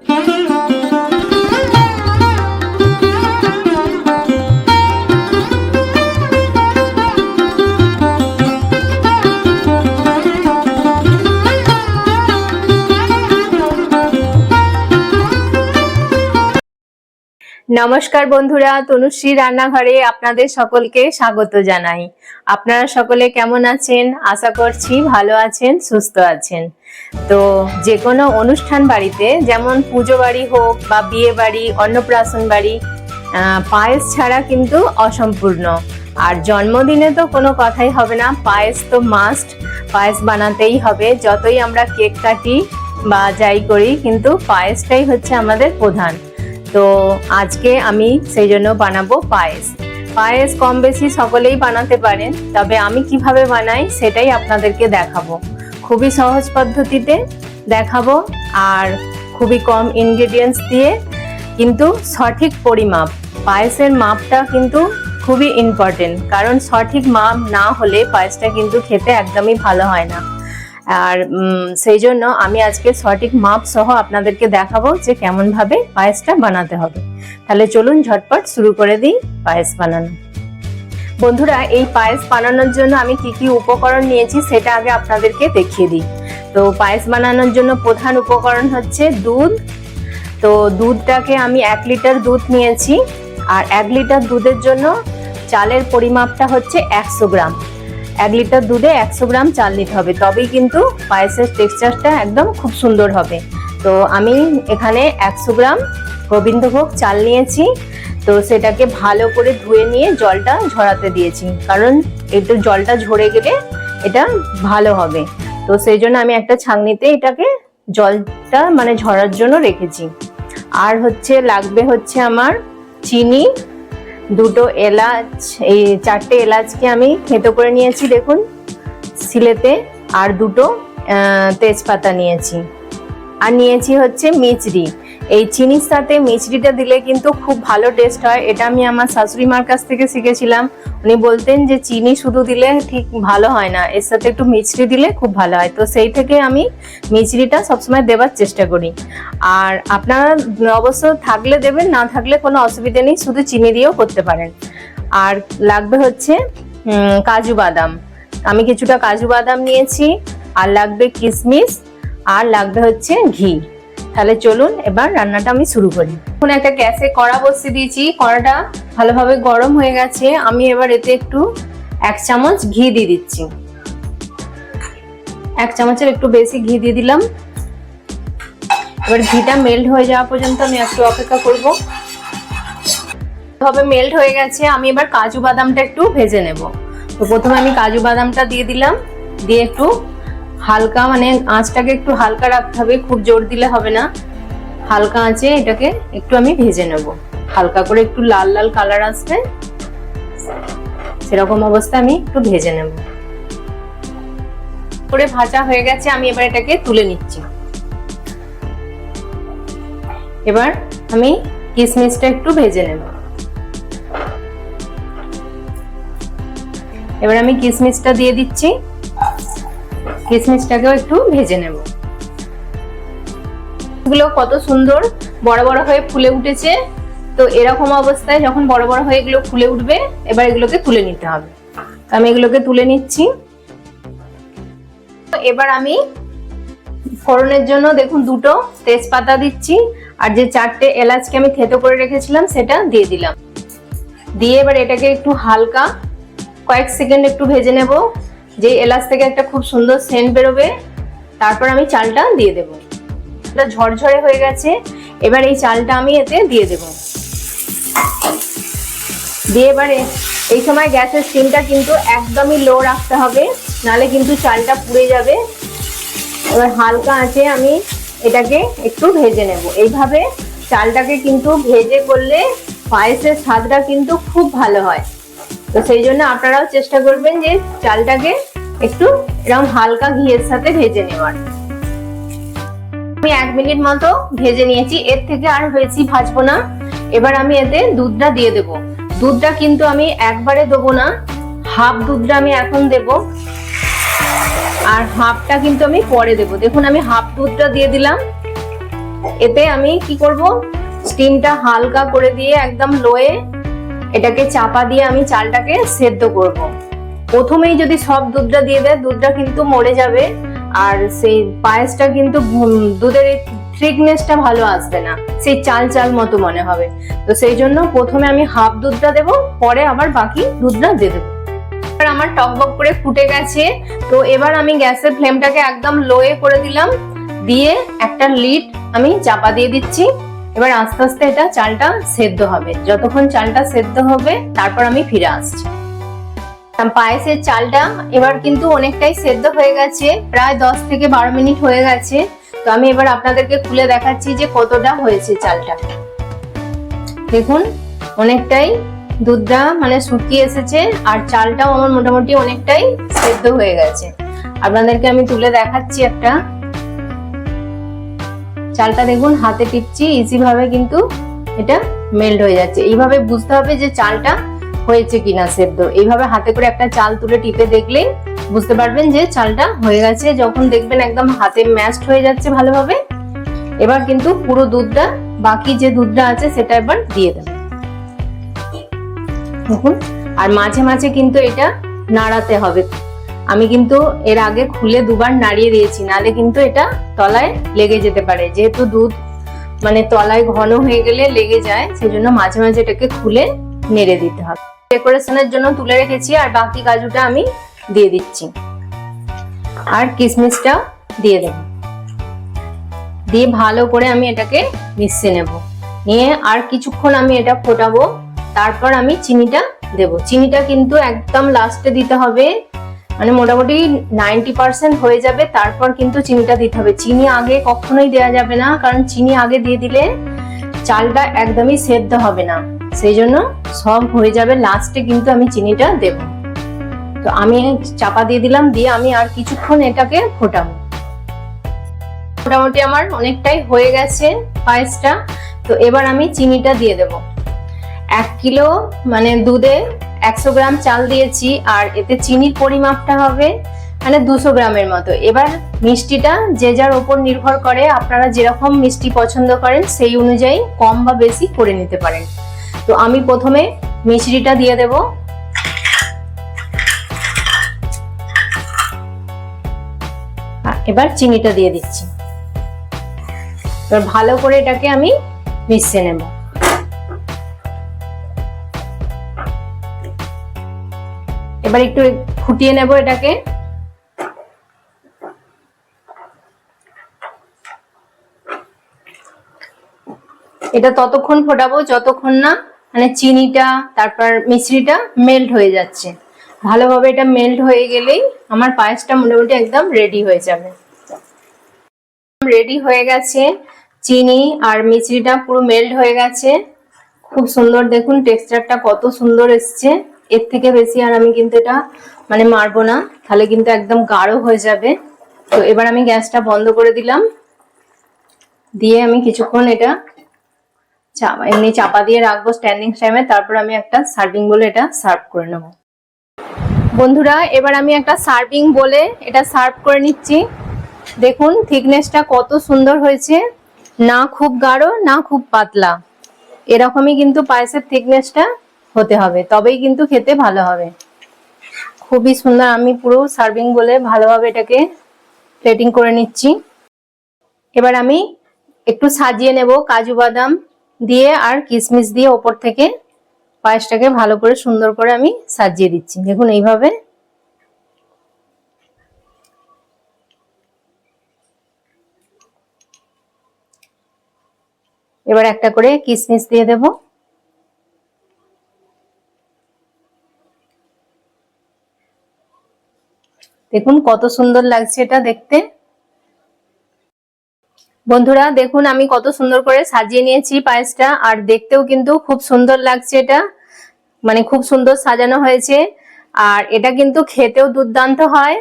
Thank you. নমস্কার বন্ধুরা, তনুশ্রী রান্নাঘরে আপনাদের সকলকে স্বাগত জানাই। আপনারা সকলে কেমন আছেন? আশা করছি ভালো আছেন, সুস্থ আছেন। তো যে কোনো অনুষ্ঠান বাড়িতে, যেমন পুজো বাড়ি হোক বা বিয়ে বাড়ি, অন্নপ্রাশন বাড়ি পায়েস ছাড়া কিন্তু অসম্পূর্ণ। আর জন্মদিনে তো কোনো কথাই হবে না, পায়েস তো মাস্ট পায়েস বানাতেই হবে। যতই আমরা কেক কাটি বা যাই করি, কিন্তু পায়েসটাই হচ্ছে আমাদের প্রধান। তো আজকে আমি সেই জন্য বানাবো পায়েস। পায়েস কম বেশি সকলেই বানাতে পারেন, তবে আমি কীভাবে বানাই সেটাই আপনাদেরকে দেখাবো। খুবই সহজ পদ্ধতিতে দেখাবো আর খুবই কম ইনগ্রেডিয়েন্টস দিয়ে কিন্তু সঠিক পরিমাপ। পায়েসের মাপটা কিন্তু খুবই ইম্পর্টেন্ট কারণ সঠিক মাপ না হলে পায়েসটা কিন্তু খেতে একদমই ভালো হয় না। আর সেই জন্য আমি আজকে সঠিক মাপ সহ আপনাদেরকে দেখাবো যে কেমন ভাবে পায়েসটা বানাতে হবে। তাহলে চলুন ঝটপট শুরু করে দিই পায়েস বানানো। বন্ধুরা, এই পায়েস বানানোর জন্য আমি কি কি উপকরণ নিয়েছি সেটা আগে আপনাদেরকে দেখিয়ে দিই। তো পায়েস বানানোর জন্য প্রধান উপকরণ হচ্ছে দুধ। তো দুধটাকে আমি এক লিটার দুধ নিয়েছি। আর এক লিটার দুধের জন্য চালের পরিমাপটা হচ্ছে একশো গ্রাম। এক লিটার দুধে একশো গ্রাম চাল নিতে হবে। তবেই কিন্তু পায়েসের টেক্সচারটা একদম খুব সুন্দর হবে। তো আমি এখানে একশো গ্রাম গোবিন্দভোগ চাল নিয়েছি। তো সেটাকে ভালো করে ধুয়ে নিয়ে জলটা ঝরাতে দিয়েছি। কারণ একটু জলটা ঝরে গেলে এটা ভালো হবে। তো সেই জন্য আমি একটা ছাঁকনিতে এটাকে জলটা মানে ঝরার জন্য রেখেছি। আর হচ্ছে লাগবে হচ্ছে আমার চিনি দুটো এলাচ, এই চারটে এলাচকে আমি থেঁতো করে নিয়েছি, দেখুন, সিলেতে, আর দুটো তেজপাতা নিয়েছি। আর নিয়েছি হচ্ছে মিচড়ি এই চিনির সাথে মিচড়িটা দিলে কিন্তু খুব ভালো টেস্ট হয়। এটা আমি আমার শাশুড়ি মার কাছ থেকে শিখেছিলাম। উনি বলতেন যে, চিনি শুধু দিলে ঠিক ভালো হয় না, এর সাথে একটু মিচড়ি দিলে খুব ভালো হয়। তো সেই থেকে আমি মিচড়িটা সবসময় দেওয়ার চেষ্টা করি। আর আপনারা অবশ্য থাকলে দেবেন, না থাকলে কোনো অসুবিধা নেই, শুধু চিনি দিয়েও করতে পারেন। আর লাগবে হচ্ছে কাজু বাদাম। আমি কিছুটা কাজু বাদাম নিয়েছি, আর লাগবে কিশমিশ আর লাগবে হচ্ছে ঘি। তাহলে চলুন এবার রান্নাটা আমি শুরু করি। এখন একটা গ্যাসে কড়া বসিয়ে দিয়েছি। কড়াটা ভালোভাবে গরম হয়ে গেছে। আমি এবার এতে একটু এক চামচ ঘি দিয়ে দিচ্ছি। এক চামচের একটু বেশি ঘি দিয়ে দিলাম। এবার ঘিটা মেল্ট হয়ে যাওয়া পর্যন্ত আমি একটু অপেক্ষা করব। ভাবে মেল্ট হয়ে গেছে। আমি এবার কাজু বাদামটা একটু ভেজে নেব। তো প্রথমে আমি কাজু বাদামটা দিয়ে দিলাম। দিয়ে একটু হালকা মানে আঁচটাকে একটু হালকা রাখতে হবে, খুব জোর দিলে হবে না। হালকা আঁচে এটাকে একটু আমি ভেজে নেব। হালকা করে একটু লাল লাল কালার আসবে, সেরকম অবস্থায় আমি একটু ভেজে নেব। করে ভাজা হয়ে গেছে, আমি এবার এটাকে তুলে নিচ্ছি। এবার আমি কিশমিশটা একটু ভেজে নেব। এবার আমি কিশমিশটা দিয়ে দিচ্ছি। কিশমিশটাকেও একটু ভেজে নেব। এগুলো কত সুন্দর বড় বড় হয়ে ফুলে উঠেছে। তো এরকম অবস্থায় যখন বড় বড় হয়ে এগুলো ফুলে উঠবে, এবার এগুলোকে তুলে নিতে হবে। আমি এগুলোকে তুলে নিচ্ছি। এবার আমি ফোড়নের জন্য দেখুন দুটো তেজপাতা দিচ্ছি, আর যে চারটে এলাচকে আমি থেতো করে রেখেছিলাম সেটা দিয়ে দিলাম। দিয়ে এবার এটাকে একটু হালকা কয়েক সেকেন্ড একটু ভেজে নেব। যে এলাচ থেকে একটা খুব সুন্দর সেন্ট বেরোবে, তারপর আমি চালটা দিয়ে দেব। এটা ঝরঝরে হয়ে গেছে, এবার এই চালটা আমি এতে দিয়ে দেব। দিয়ে এবারে এই সময় গ্যাসের স্টিমটা কিন্তু একদমই লো রাখতে হবে, নালে কিন্তু চালটা পুড়ে যাবে। এবার হালকা আঁচে আমি এটাকে একটু ভেজে নেব। এইভাবে চালটাকে কিন্তু ভেজে করলে পায়েসের স্বাদটা কিন্তু খুব ভালো হয়। তো সেই জন্য আপনারাও চেষ্টা করবেন যে চালটাকে একটু এরকম হালকা ঘিয়ের সাথে ভেজে নেওয়ার। আমি এক মিনিট মতো ভেজে নিয়েছি, এর থেকে আর বেশি ভাজবো না। এবার আমি এতে দুধটা দিয়ে দেব। দুধটা কিন্তু আমি একবারে দেবো না, হাফ দুধটা আমি এখন দেব। আর হাফটা কিন্তু আমি পরে দেব। দেখুন, আমি হাফ দুধটা দিয়ে দিলাম। এতে আমি কি করব? স্টিমটা হালকা করে দিয়ে একদম লোয়ে এটাকে চাপা দিয়ে আমি চালটাকে সেদ্ধ করব। প্রথমেই যদি সব দুধটা দিয়ে দেয়, দুধটা কিন্তু মরে যাবে। আর সেই পায়েসটা কিন্তু দুধের থিকনেসটা ভালো আসবে না। সেই চাল চাল মতো মনে হবে। তো সেই জন্য প্রথমে আমি হাফ দুধটা দেব, পরে আবার বাকি দুধটা দিয়ে দেবো। এবার আমার টকবক করে ফুটে গেছে। তো এবার আমি গ্যাসের ফ্লেমটাকে একদম লোয়ে করে দিলাম। দিয়ে একটা লিড আমি চাপা দিয়ে দিচ্ছি। এবার আস্তে আস্তে এটা চালটা সেদ্ধ হবে। যতক্ষণ চালটা সেদ্ধ হবে, তারপর আমি ফিরে আসছি। পায়েসের চালটা এবার কিন্তু অনেকটাই সেদ্ধ হয়ে গেছে, প্রায় দশ থেকে বারো মিনিট হয়ে গেছে। তো আমি এবার আপনাদেরকে খুলে দেখাচ্ছি যে কতটা হয়েছে চালটা। দেখুন, অনেকটাই দুধটা মানে শুকিয়ে এসেছে আর চালটাও আমার মোটামুটি অনেকটাই সেদ্ধ হয়ে গেছে। আপনাদেরকে আমি তুলে দেখাচ্ছি একটা। চালটা দেখুন, হাতে টিপছি ইজি ভাবে কিন্তু এটা মেল্ট হয়ে যাচ্ছে। এইভাবে বুঝতে হবে যে চালটা হয়েছে কিনা সেদ্ধ। এইভাবে হাতে করে একটা চাল তুলে টিপে দেখলে বুঝতে পারবেন যে চালটা হয়ে গেছে। যখন দেখবেন একদম হাতে ম্যাশড হয়ে যাচ্ছে ভালোভাবে, এবার কিন্তু পুরো দুধটা, বাকি যে দুধটা আছে সেটা এবার দিয়ে দেবেন। দেখুন, আর মাঝে মাঝে কিন্তু এটা নাড়াতে হবে। আমি কিন্তু এর আগে খুলে দুবার নাড়িয়ে দিয়েছি, নালে কিন্তু এটা তলায় লেগে যেতে পারে। যেহেতু দুধ মানে তলায় ঘন হয়ে গেলে লেগে যায়, সেজন্য মাঝে মাঝে এটাকে খুলে নেড়ে দিতে হবে। ডেকোরেশনের জন্য তুলে রেখেছি আর বাকি কাজুটা আমি দিয়ে দিচ্ছি। আর কিশমিশটা দিয়ে দেব। দিয়ে ভালো করে আমি এটাকে মিশিয়ে নেব। নিয়ে আর কিছুক্ষণ আমি এটা ফোটাবো। তারপর আমি চিনিটা দেব। চিনিটা কিন্তু একদম লাস্টে দিতে হবে। মানে মোটামুটি নাইনটি পার্সেন্ট হয়ে যাবে। তারপর কিন্তু চিনিটা দিতে হবে। চিনি আগে কখনোই দেওয়া যাবে না। কারণ চিনি আগে দিয়ে দিলে চালটা একদমই সেদ্ধ হবে না। সেই জন্য সব হয়ে যাবে লাস্টে কিন্তু আমি চিনিটা দেব। তো আমি চাপা দিয়ে দিলাম, দিয়ে আমি আর কিছুক্ষণ এটাকে ফোটাবো। মোটামুটি আমার অনেকটাই হয়ে গেছে পায়েসটা। তো এবার আমি চিনিটা দিয়ে দেব। এক কিলো মানে দুধে একশো গ্রাম চাল দিয়েছি, আর এতে চিনির পরিমাপটা হবে মানে দুশো গ্রামের মতো। এবার মিষ্টিটা যে যার ওপর নির্ভর করে, আপনারা যেরকম মিষ্টি পছন্দ করেন, সেই অনুযায়ী কম বা বেশি করে নিতে পারেন। তো আমি প্রথমে মিশ্রিটা দিয়ে দেব। এবার চিনিটা দিয়ে দিচ্ছি। এবার ভালো করে এটাকে আমি মিশিয়ে নেব। এবার একটু ফুটিয়ে নেব এটাকে। এটা ততক্ষণ ফোটাবো, যতক্ষণ না মানে চিনিটা, তারপর মিশ্রিটা মেল্ট হয়ে যাচ্ছে। ভালোভাবে এটা মেল্ট হয়ে গেলেই আমার পায়েসটা মোটামুটি একদম রেডি হয়ে যাবে। রেডি হয়ে গেছে, চিনি আর মিশ্রিটা পুরো মেল্ট হয়ে গেছে। খুব সুন্দর দেখুন টেক্সচারটা কত সুন্দর এসছে। এর থেকে বেশি আর আমি কিন্তু এটা মানে মারবো না, তাহলে কিন্তু একদম গাঢ় হয়ে যাবে। তো এবার আমি গ্যাসটা বন্ধ করে দিলাম। দিয়ে আমি কিছুক্ষণ এটা এমনি চাপা দিয়ে রাখব স্ট্যান্ডিং টাইমে তারপর আমি একটা সার্ভিং বলে এটা সার্ভ করে নেব। বন্ধুরা, এবার আমি একটা সার্ভিং বলে এটা সার্ভ করে নিচ্ছি। দেখুন থিকনেসটা কত সুন্দর হয়েছে। না খুব গাঢ়, না খুব পাতলা। এরকমই কিন্তু পায়েসের থিকনেসটা হতে হবে, তবেই কিন্তু খেতে ভালো হবে। খুবই সুন্দর, আমি পুরো সার্ভিং বলে ভালোভাবে এটাকে প্লেটিং করে নিচ্ছি। এবার আমি একটু সাজিয়ে নেব কাজু বাদাম। দিয়ে আর কিশমিশ দিয়ে ওপর থেকে পায়েসটাকে ভালো করে সুন্দর করে আমি সাজিয়ে দিচ্ছি। দেখুন এইভাবে। এবার একটা করে কিশমিশ দিয়ে দেব। দেখুন কত সুন্দর লাগছে এটা দেখতে। বন্ধুরা, দেখুন, আমি কত সুন্দর করে সাজিয়ে নিয়েছি পায়েসটা, আর দেখতেও কিন্তু খুব সুন্দর লাগছে এটা। মানে খুব সুন্দর সাজানো হয়েছে, আর এটা কিন্তু খেতেও দুর্দান্ত হয়।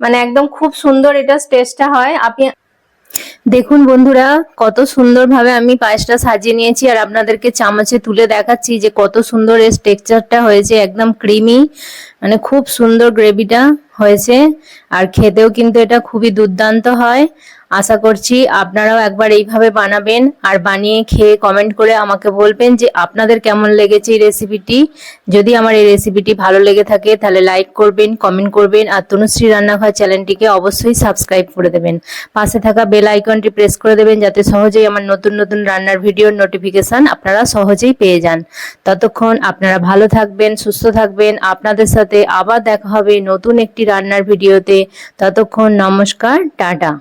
মানে একদম খুব সুন্দর এটা টেস্টটা হয়। আপনি দেখুন বন্ধুরা, কত সুন্দরভাবে আমি পায়েসটা সাজিয়ে নিয়েছি, আর আপনাদেরকে চামচে তুলে দেখাচ্ছি যে কত সুন্দর এর টেক্সচারটা হয়েছে, একদম ক্রিমি মানে খুব সুন্দর গ্রেভিটা হয়েছে, আর খেতেও কিন্তু এটা খুবই দুর্দান্ত হয়। আশা করছি আপনারাও একবার এইভাবে বানাবেন আর বানিয়ে খেয়ে কমেন্ট করে আমাকে বলবেন যে আপনাদের কেমন লেগেছে এই রেসিপিটি যদি আমার এই রেসিপিটি ভালো লেগে থাকে তাহলে লাইক করবেন কমেন্ট করবেন আর তনুশ্রী রান্নাঘর চ্যানেলটিকে অবশ্যই সাবস্ক্রাইব করে দেবেন। পাশে থাকা বেল আইকনটি প্রেস করে দেবেন যাতে সহজেই আমার নতুন নতুন রান্নার ভিডিওর নোটিফিকেশন আপনারা সহজেই পেয়ে যান। ততক্ষণ আপনারা ভালো থাকবেন, সুস্থ থাকবেন। আপনাদের সাথে আবার দেখা হবে নতুন একটি রান্নার ভিডিওতে ততক্ষণ নমস্কার, টাটা।